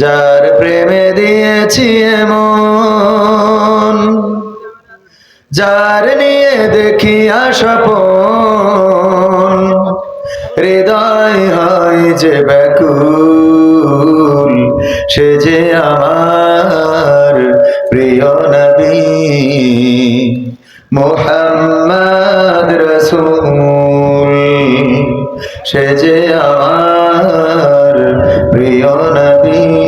যার প্রেমে দিয়েছি এমন, যার নিয়ে দেখি স্বপন হৃদয় হয় যে ব্যাকুল, সে যে আমার প্রিয় নবী মোহাম্মদ রসুল, সে যে আমার প্রিয় নবী।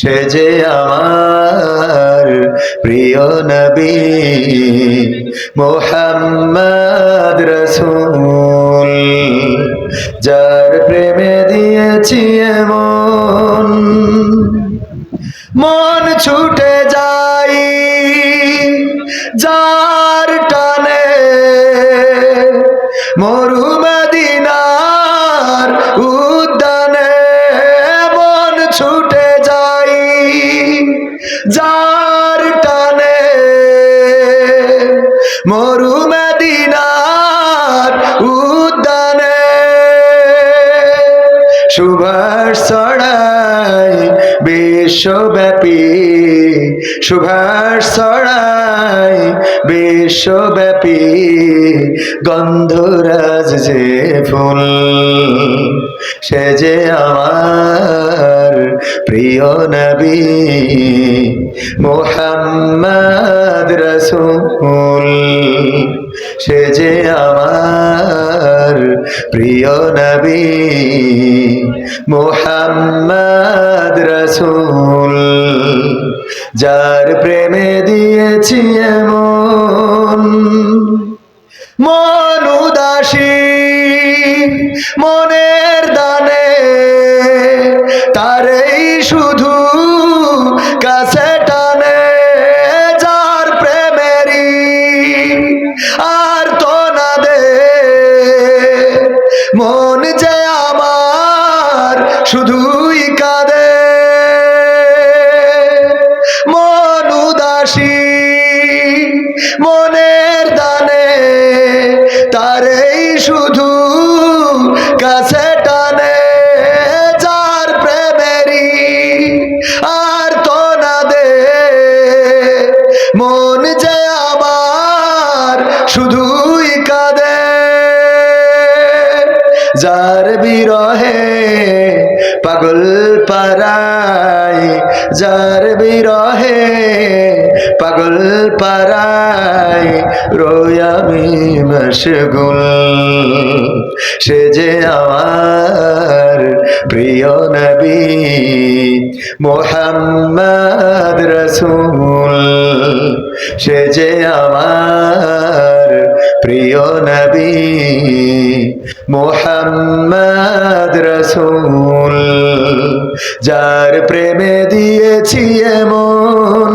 সে যে আমার প্রিয় নবী মোহাম্মদ রসুল যার প্রেমে দিয়েছি এমন মন ছুটে সুভাষ ছড়াই বিশ্বব্যাপী। সুভাষ ছড়াই বিশ্বব্যাপী। গন্ধরাজ যে ফুল, সে যে আমার প্রিয় নবী মোহাম্মদ রসুল, সে যে আমার প্রিয় নবী মোহাম্মদ রসুল যার প্রেমে দিয়েছি এমন মন উদাসী মনের মন যে আমার শুধুই কাঁদে। মন উদাসী মনের দানে তারেই শুধু কাছে যার বিরহে পাগল পারায় যার বিরহে পাগল রোয়ামি মশগুল। সে যে আমার প্রিয় নবী, মোহাম্মদ রসুল। সে যে আমার প্রিয় নবী, মোহাম্মদ রসুল। যার প্রেমে দিয়েছি এমন,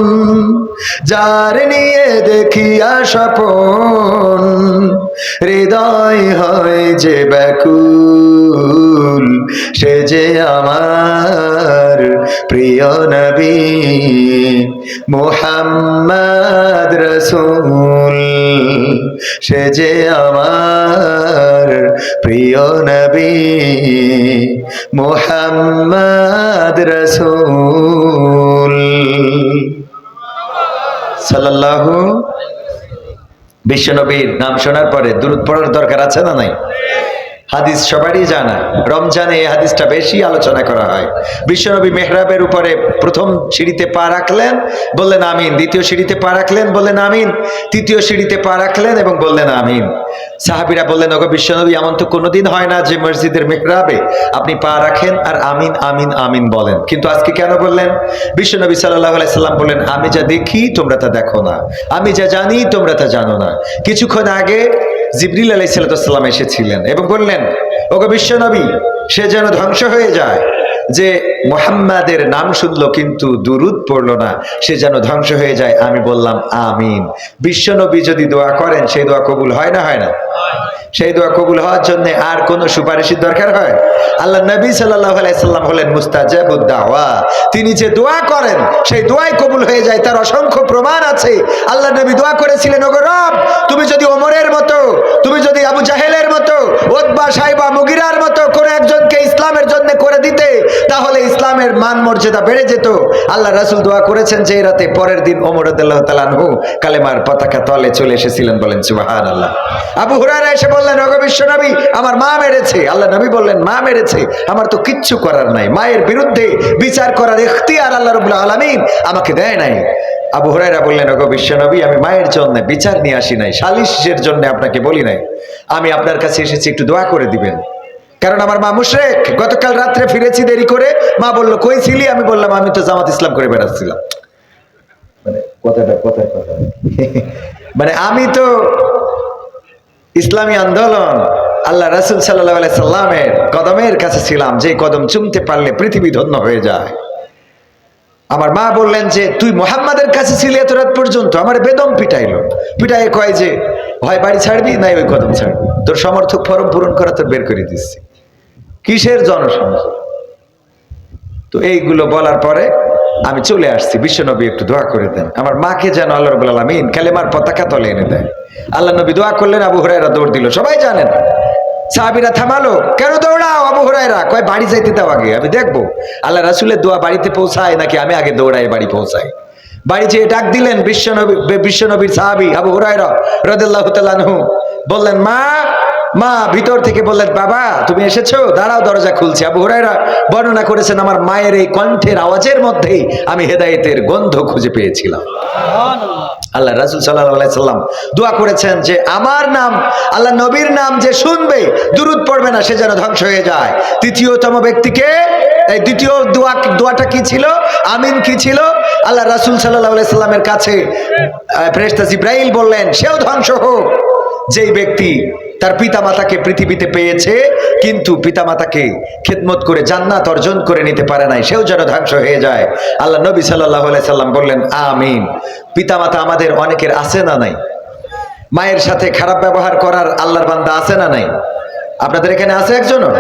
যার নিয়ে দেখিয়া স্বপন, হৃদয় হয় যে ব্যাকুল, সে যে আমার প্রিয় নবী মোহাম্মদ রসুল, সে যে আমার প্রিয় নবী মোহাম্মদ রসুল। সাল্লাল্লাহু বিশ্বনবীর নাম শোনার পরে দূরত পড়ার দরকার আছে না নাই? হাদিস সবারই জানা। রমজানে এই হাদিসটা বেশি আলোচনা করা হয়। বিশ্বনবী মেহরাবের উপরে প্রথম সিঁড়িতে পা রাখলেন, বললেন আমিন। দ্বিতীয় সিঁড়িতে পা রাখলেন, বললেন আমিন। তৃতীয় সিঁড়িতে পা রাখলেন এবং বললেন আমিন। সাহাবিরা বললেন, ওগো বিশ্বনবী, এমন তো কোনোদিন হয় না যে মসজিদের মেহরাবে আপনি পা রাখেন আর আমিন আমিন আমিন বলেন। কিন্তু আজকে কেন বললেন? বিশ্বনবী সাল্লাহ সাল্লাম বললেন, আমি যা দেখি তোমরা তা দেখো না। আমি যা জানি তোমরা তা জানো না। কিছুক্ষণ আগে জিবরিল আলাই সালাতাম এসেছিলেন এবং বললেন, ওগো বিশ্বনবী, সে যেন ধ্বংস হয়ে যায়, যে মোহাম্মাদের নাম শুনল কিন্তু দুরুদ পড়ল না, সে যেন ধ্বংস হয়ে যায়। আমি বললাম, আমিন। বিশ্বনবী যদি দোয়া করেন, সেই দোয়া কবুল হয় না হয় না? সেই দোয়া কবুল হওয়ার জন্য আর কোন সুপারিশের দরকার হয়? আল্লাহ নবী সাল্লাহ হলেন মুস্তাজাবুদ্দাওয়া তিনি যে দোয়া করেন, সেই দোয়াই কবুল হয়ে যায়। তার অসংখ্য প্রমাণ আছে। আল্লাহ নবী দোয়া করেছিলেন, ওগো তুমি যদি ওমরের মতো, তুমি যদি আবু জাহেলের মতো ওদবা সাইবা মুগিরার মতো কোন একজনকে ইসলামের জন্য করে দিতে, তাহলে ইসলামের মান মর্যাদা বেড়ে যেত। আল্লাহ রাসুল দোয়া করেছেন যে রাতে পরের দিন ওমর তালানহু কালেমার পতাকা তলে চলে এসেছিলেন বলেন সুবাহান আল্লাহ আবু হুরারা এসে বললেন রগ বিশ্ব নবী, আমার মা মেরেছে। আল্লাহ নবী বললেন, মা মেরেছে? আমার তো কিচ্ছু করার নাই। মায়ের বিরুদ্ধে বিচার করার এখতিয়ার আল্লাহ রবুল্লা আলমিন আমাকে দেয় নাই। আবু হুরাইরা বললেন, ওগো বিশ্বনবী, আমি মায়ের জন্য বিচার নিয়ে আসি নাই, সালিশের জন্য আপনাকে বলি নাই। আমি আপনার কাছে এসেছি, একটু দোয়া করে দিবেন। কারণ আমার মা মুশরেক। গতকাল রাত্রে ফিরেছি দেরি করে। মা বলল, কই ছিলি? আমি বললাম, আমি তো জামাত ইসলাম করে বেড়াচ্ছিলাম। মানে কথাটা কথায় কথা। মানে আমি তো ইসলামী আন্দোলন আল্লাহ রাসুল সাল্লাহ সাল্লামের কদমের কাছে ছিলাম যে কদম চুমতে পারলে পৃথিবী ধন্য হয়ে যায়। আমার মা বললেন যে, তুই মোহাম্মদের কাছে ছিলি এত রাত পর্যন্ত, আমার বেদম পিটাইলো। পিটাই কয় যে, হয় বাড়ি ছাড়বি, নাই ওই কদম ছাড়বি। তোর সমর্থক ফরম পূরণ করা তোর বের করে দিচ্ছি। কিসের জনসংখ্যা তো এইগুলো বলার পরে আমি চলে আসছি। বিশ্বনবী একটু দোয়া করে দেন। আমার মাকে যেন আল্লাহ রবুল আলমিন কালেমার পতাকা তলে এনে দেয়। আল্লাহ নবী দোয়া করলেন, আবু হুরাইরা দৌড় দিল। সবাই জানেন সাহাবিরা থামালো, কেন দৌড়াও আবু হরাইরা কয়, বাড়ি যাইতে দাও আগে, আমি দেখব। আল্লাহ রাসুলের দোয়া বাড়িতে পৌঁছায় নাকি আমি আগে দৌড়াই বাড়ি পৌঁছাই। বাড়ি যেয়ে ডাক দিলেন বিশ্বনবী বিশ্বনবীর সাহাবি আবু হরাইরা রদুল্লাহ বললেন, মা মা ভিতর থেকে বললেন বাবা তুমি এসেছ? দাঁড়াও দরজা খুলছে। আবু হুরাইরা বর্ণনা করেছেন আমার মায়ের এই কণ্ঠের আওয়াজের মধ্যেই আমি হেদায়েতের গন্ধ খুঁজে পেয়েছিলাম। আল্লাহ রাসুল সাল্লাহ সাল্লাম দোয়া করেছেন যে আমার নাম আল্লাহ নবীর নাম যে শুনবে দুরুদ পড়বে না সে যেন ধ্বংস হয়ে যায়। তৃতীয়তম ব্যক্তিকে এই দ্বিতীয় দোয়া দোয়াটা কি ছিল? আমিন কি ছিল? আল্লাহ রাসুল সাল্লাহ সাল্লামের কাছে ফ্রেস্তা ইব্রাহিল বললেন সেও ধ্বংস হোক। যেই ব্যক্তি তার পিতামাতাকে পৃথিবীতে পেয়েছে, কিন্তু পিতামাতাকে খেদমত করে জান্নাত অর্জন করে নিতে পারে নাই, সেও যেন ধ্বংস হয়ে যায়। আল্লাহ নবী সাল্লাহ সাল্লাম বললেন, আমিন। পিতামাতা আমাদের অনেকের আছে না নাই? মায়ের সাথে খারাপ ব্যবহার করার আল্লাহর বান্দা আছে না নাই? আপনাদের এখানে আছে একজনও?